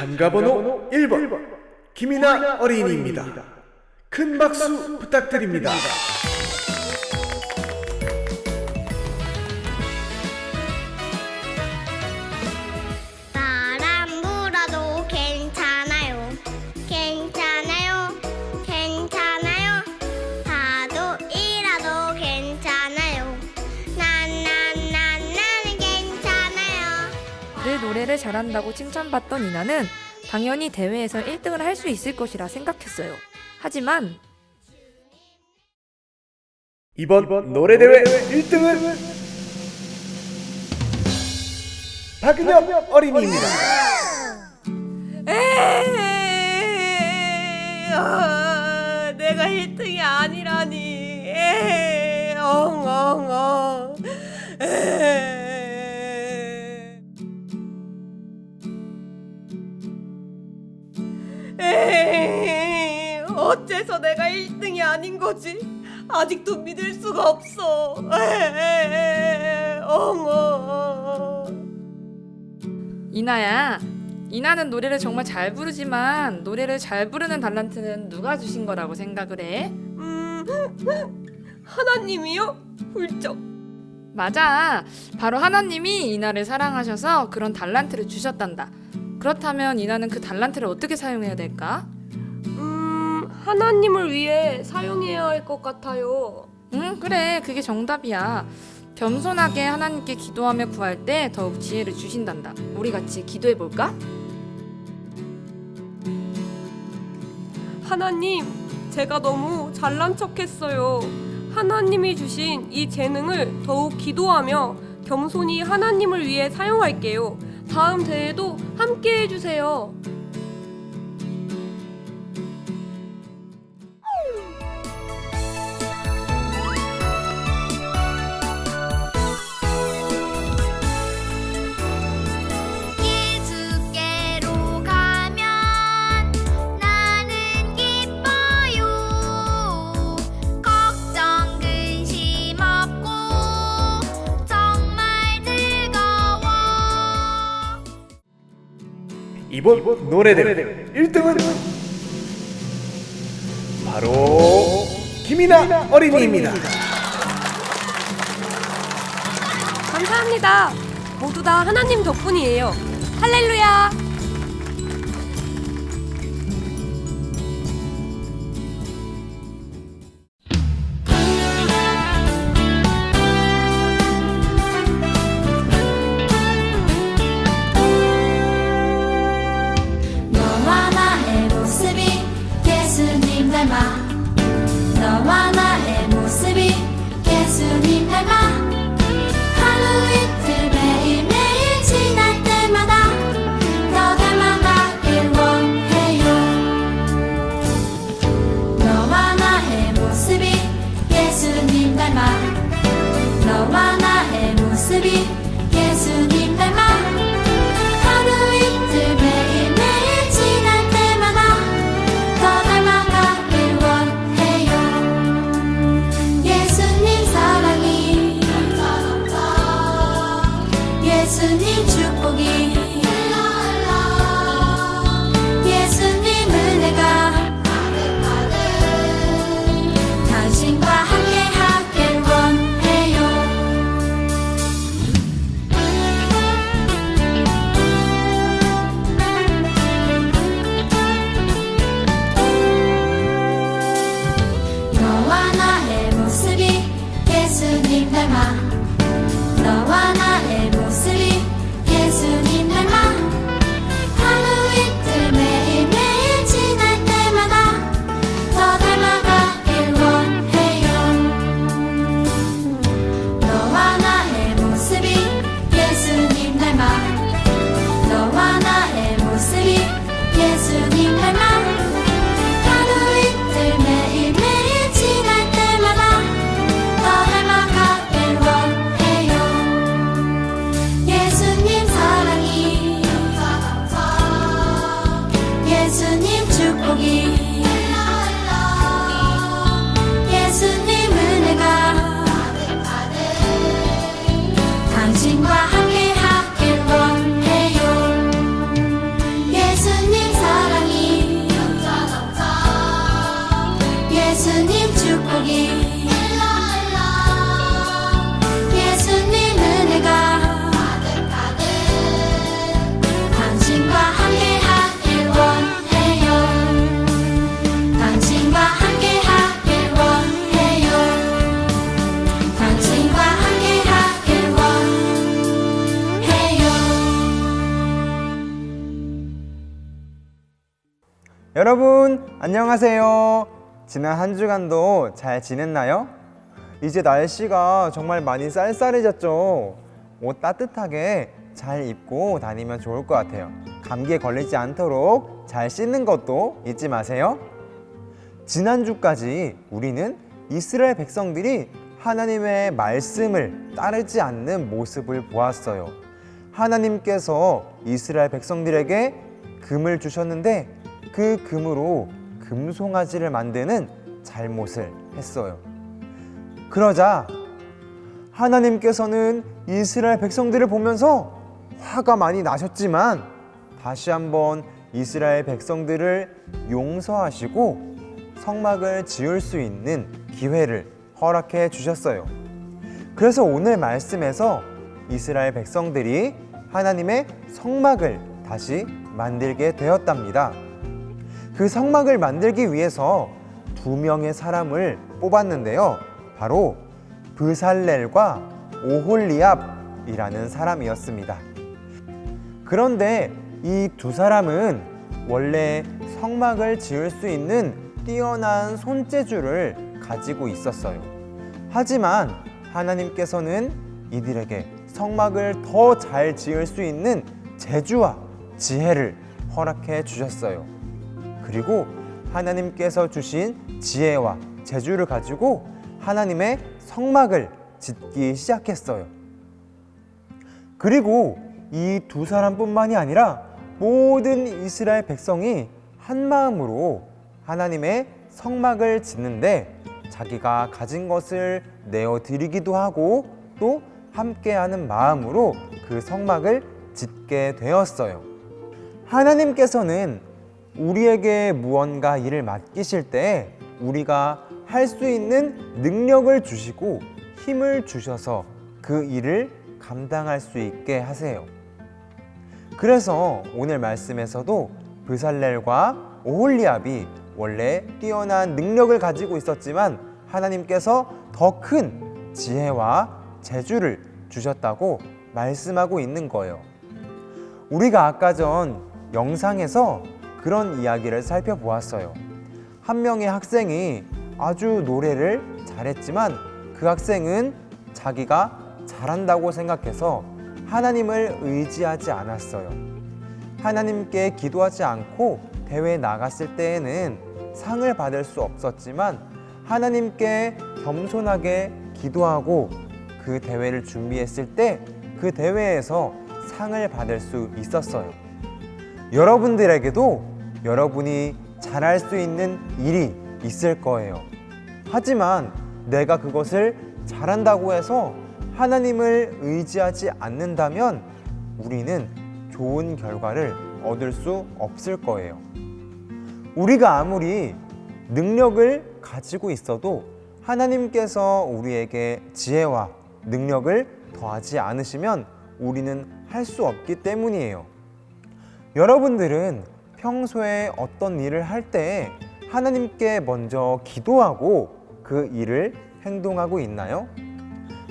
참가번호 1번 김이나 어린이입니다. 큰 박수 부탁드립니다. 노래를 잘한다고 칭찬받던 이나는 당연히 대회에서 1등을 할 수 있을 것이라 생각했어요. 하지만 이번 노래대회 1등은 박은혁 어린이입니다. 에이, 아, 내가 1등이 아니라니. 에이, 엉 엉 엉. 에이. 어째서 내가 1등이 아닌 거지? 아직도 믿을 수가 없어. 엉엉. 이나야, 이나는 노래를 정말 잘 부르지만 노래를 잘 부르는 달란트는 누가 주신 거라고 생각을 해? 음, 하나님이요? 훌쩍. 맞아. 바로 하나님이 이나를 사랑하셔서 그런 달란트를 주셨단다. 그렇다면 이나는 그 달란트를 어떻게 사용해야 될까? 음, 하나님을 위해 사용해야 할 것 같아요. 응, 그래. 그게 정답이야. 겸손하게 하나님께 기도하며 구할 때 더욱 지혜를 주신단다. 우리 같이 기도해 볼까? 하나님, 제가 너무 잘난 척했어요. 하나님이 주신 이 재능을 더욱 기도하며 겸손히 하나님을 위해 사용할게요. 다음 대회도 함께 해주세요. 이번 노래대회 1등은 바로 김이나 어린이입니다. 감사합니다. 모두 다 하나님 덕분이에요. 할렐루야! 예수님 여러분, 안녕하세요. 지난 한 주간도 잘 지냈나요? 이제 날씨가 정말 많이 쌀쌀해졌죠. 옷 따뜻하게 잘 입고 다니면 좋을 것 같아요. 감기에 걸리지 않도록 잘 씻는 것도 잊지 마세요. 지난주까지 우리는 이스라엘 백성들이 하나님의 말씀을 따르지 않는 모습을 보았어요. 하나님께서 이스라엘 백성들에게 금을 주셨는데 그 금으로 금송아지를 만드는 잘못을 했어요. 그러자 하나님께서는 이스라엘 백성들을 보면서 화가 많이 나셨지만 다시 한번 이스라엘 백성들을 용서하시고 성막을 지을 수 있는 기회를 허락해 주셨어요. 그래서 오늘 말씀에서 이스라엘 백성들이 하나님의 성막을 다시 만들게 되었답니다. 그 성막을 만들기 위해서 두 명의 사람을 뽑았는데요. 바로 브살렐과 오홀리압이라는 사람이었습니다. 그런데 이 두 사람은 원래 성막을 지을 수 있는 뛰어난 손재주를 가지고 있었어요. 하지만 하나님께서는 이들에게 성막을 더 잘 지을 수 있는 재주와 지혜를 허락해 주셨어요. 그리고 하나님께서 주신 지혜와 재주를 가지고 하나님의 성막을 짓기 시작했어요. 그리고 이 두 사람뿐만이 아니라 모든 이스라엘 백성이 한 마음으로 하나님의 성막을 짓는데 자기가 가진 것을 내어 드리기도 하고 또 함께하는 마음으로 그 성막을 짓게 되었어요. 하나님께서는 우리에게 무언가 일을 맡기실 때 우리가 할 수 있는 능력을 주시고 힘을 주셔서 그 일을 감당할 수 있게 하세요. 그래서 오늘 말씀에서도 브살렐과 오홀리압이 원래 뛰어난 능력을 가지고 있었지만 하나님께서 더 큰 지혜와 재주를 주셨다고 말씀하고 있는 거예요. 우리가 아까 전 영상에서 그런 이야기를 살펴보았어요. 한 명의 학생이 아주 노래를 잘했지만 그 학생은 자기가 잘한다고 생각해서 하나님을 의지하지 않았어요. 하나님께 기도하지 않고 대회에 나갔을 때에는 상을 받을 수 없었지만 하나님께 겸손하게 기도하고 그 대회를 준비했을 때 그 대회에서 상을 받을 수 있었어요. 여러분들에게도 여러분이 잘할 수 있는 일이 있을 거예요. 하지만 내가 그것을 잘한다고 해서 하나님을 의지하지 않는다면 우리는 좋은 결과를 얻을 수 없을 거예요. 우리가 아무리 능력을 가지고 있어도 하나님께서 우리에게 지혜와 능력을 더하지 않으시면 우리는 할 수 없기 때문이에요. 여러분들은 평소에 어떤 일을 할 때 하나님께 먼저 기도하고 그 일을 행동하고 있나요?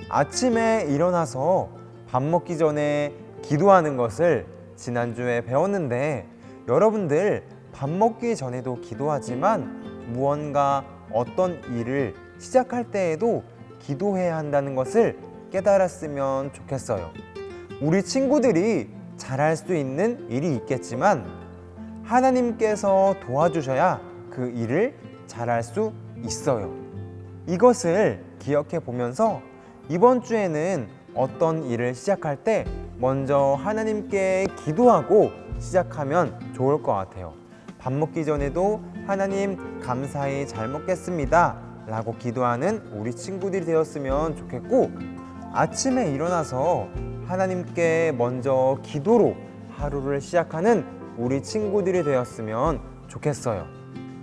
아침에 일어나서 밥 먹기 전에 기도하는 것을 지난주에 배웠는데 여러분들 밥 먹기 전에도 기도하지만 무언가 어떤 일을 시작할 때에도 기도해야 한다는 것을 깨달았으면 좋겠어요. 우리 친구들이 잘할 수 있는 일이 있겠지만 하나님께서 도와주셔야 그 일을 잘할 수 있어요. 이것을 기억해 보면서 이번 주에는 어떤 일을 시작할 때 먼저 하나님께 기도하고 시작하면 좋을 것 같아요. 밥 먹기 전에도 하나님 감사히 잘 먹겠습니다. 라고 기도하는 우리 친구들이 되었으면 좋겠고 아침에 일어나서 하나님께 먼저 기도로 하루를 시작하는 우리 친구들이 되었으면 좋겠어요.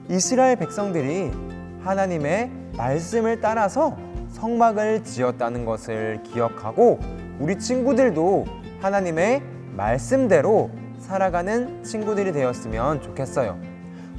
이스라엘 백성들이 하나님의 말씀을 따라서 성막을 지었다는 것을 기억하고 우리 친구들도 하나님의 말씀대로 살아가는 친구들이 되었으면 좋겠어요.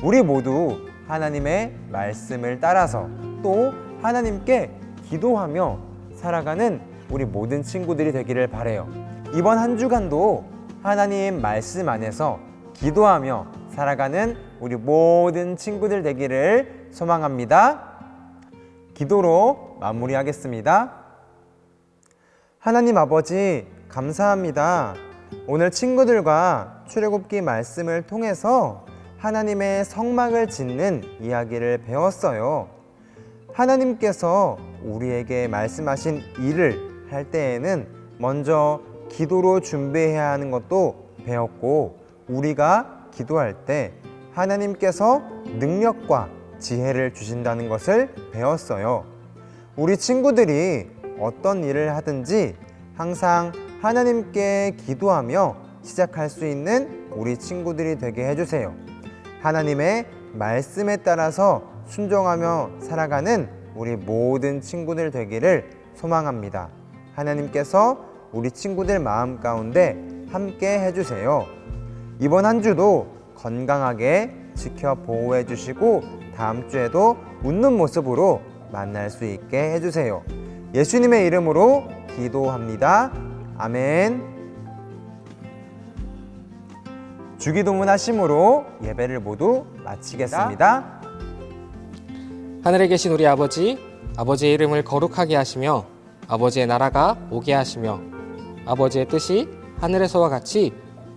우리 모두 하나님의 말씀을 따라서 또 하나님께 기도하며 살아가는 우리 모든 친구들이 되기를 바래요. 이번 한 주간도 하나님 말씀 안에서 기도하며 살아가는 우리 모든 친구들 되기를 소망합니다. 기도로 마무리하겠습니다. 하나님 아버지, 감사합니다. 오늘 친구들과 출애굽기 말씀을 통해서 하나님의 성막을 짓는 이야기를 배웠어요. 하나님께서 우리에게 말씀하신 일을 할 때에는 먼저 기도로 준비해야 하는 것도 배웠고 우리가 기도할 때 하나님께서 능력과 지혜를 주신다는 것을 배웠어요. 우리 친구들이 어떤 일을 하든지 항상 하나님께 기도하며 시작할 수 있는 우리 친구들이 되게 해주세요. 하나님의 말씀에 따라서 순종하며 살아가는 우리 모든 친구들 되기를 소망합니다. 하나님께서 우리 친구들 마음 가운데 함께 해주세요. 이번 한 주도 건강하게 지켜 보호해 주시고 다음 주에도 웃는 모습으로 만날 수 있게 해주세요. 예수님의 이름으로 기도합니다. 아멘. 주기도문 하심으로 예배를 모두 마치겠습니다. 하늘에 계신 우리 아버지, 아버지의 이름을 거룩하게 하시며 아버지의 나라가 오게 하시며 아버지의 뜻이 하늘에서와 같이